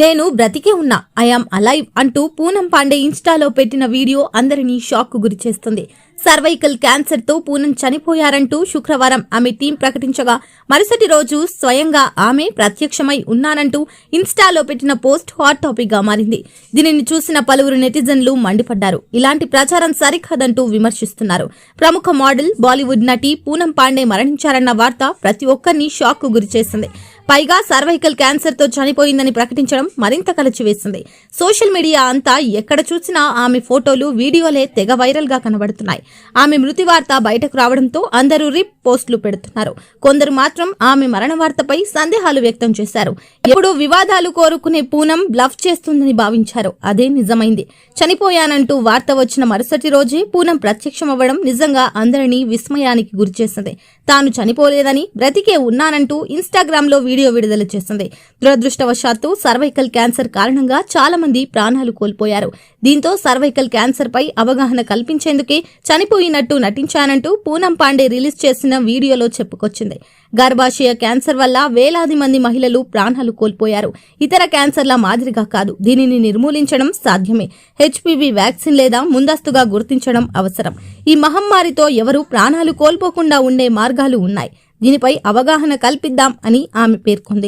నేను బ్రతికే ఉన్నా ఐఆమ్ అలైవ్ అంటూ పూనం పాండే ఇన్స్టాలో పెట్టిన వీడియో అందరినీ షాక్ గురి గురిచేస్తుంది సర్వైకల్ క్యాన్సర్తో పూనం చనిపోయారంటూ శుక్రవారం ఆమె టీం ప్రకటించగా మరుసటి రోజు స్వయంగా ఆమె ప్రత్యక్షమై ఉన్నానంటూ ఇన్స్టాలో పెట్టిన పోస్ట్ హాట్ టాపిక్గా మారింది. దీనిని చూసిన పలువురు నెటిజన్లు మండిపడ్డారు. ఇలాంటి ప్రచారం సరికాదంటూ విమర్శిస్తున్నారు. ప్రముఖ మోడల్ బాలీవుడ్ నటి పూనం పాండే మరణించారన్న వార్త ప్రతి ఒక్కరిని షాక్ గురి గురిచేసింది పైగా సర్వైకల్ క్యాన్సర్తో చనిపోయిందని ప్రకటించడం మరింత కలిచివేసింది. సోషల్ మీడియా అంతా ఎక్కడ చూసినా ఆమె ఫోటోలు వీడియోలే తెగ వైరల్గా కనబడుతున్నాయి. ఆమె మృతి వార్త బయటకు రావడంతో అందరూ రిప్ పోస్టులు పెడుతున్నారు. కొందరు మాత్రం ఆమె మరణ వార్తపై సందేహాలు వ్యక్తం చేశారు. ఎప్పుడు వివాదాలు కోరుకునే పూనం బ్లఫ్ చేస్తుందని భావించారు. అదే నిజమైంది. చనిపోయానంటూ వార్త వచ్చిన మరుసటి రోజే పూనం ప్రత్యక్షమవ్వడం నిజంగా అందరినీ విస్మయానికి గురిచేసింది. తాను చనిపోలేదని బ్రతికే ఉన్నానంటూ ఇన్స్టాగ్రామ్లో వీడియో విడుదల చేసింది. దురదృష్టవశాత్తు సర్వైకల్ క్యాన్సర్ కారణంగా చాలా మంది ప్రాణాలు కోల్పోయారు. దీంతో సర్వైకల్ క్యాన్సర్ పై అవగాహన కల్పించేందుకే చనిపోయినట్టు నటించానంటూ పూనం పాండే రిలీజ్ చేసిన వీడియోలో చెప్పుకొచ్చింది. గర్భాశయ క్యాన్సర్ వల్ల వేలాది మంది మహిళలు ప్రాణాలు కోల్పోయారు. ఇతర క్యాన్సర్ల మాదిరిగా కాదు. దీనిని నిర్మూలించడం సాధ్యమే. హెచ్పివి వ్యాక్సిన్ లేదా ముందస్తుగా గుర్తించడం అవసరం. ఈ మహమ్మారితో ఎవరు ప్రాణాలు కోల్పోకుండా ఉండే మార్గాలు ఉన్నాయి. దీనిపై అవగాహన కల్పిద్దాం అని ఆమె పేర్కొంది.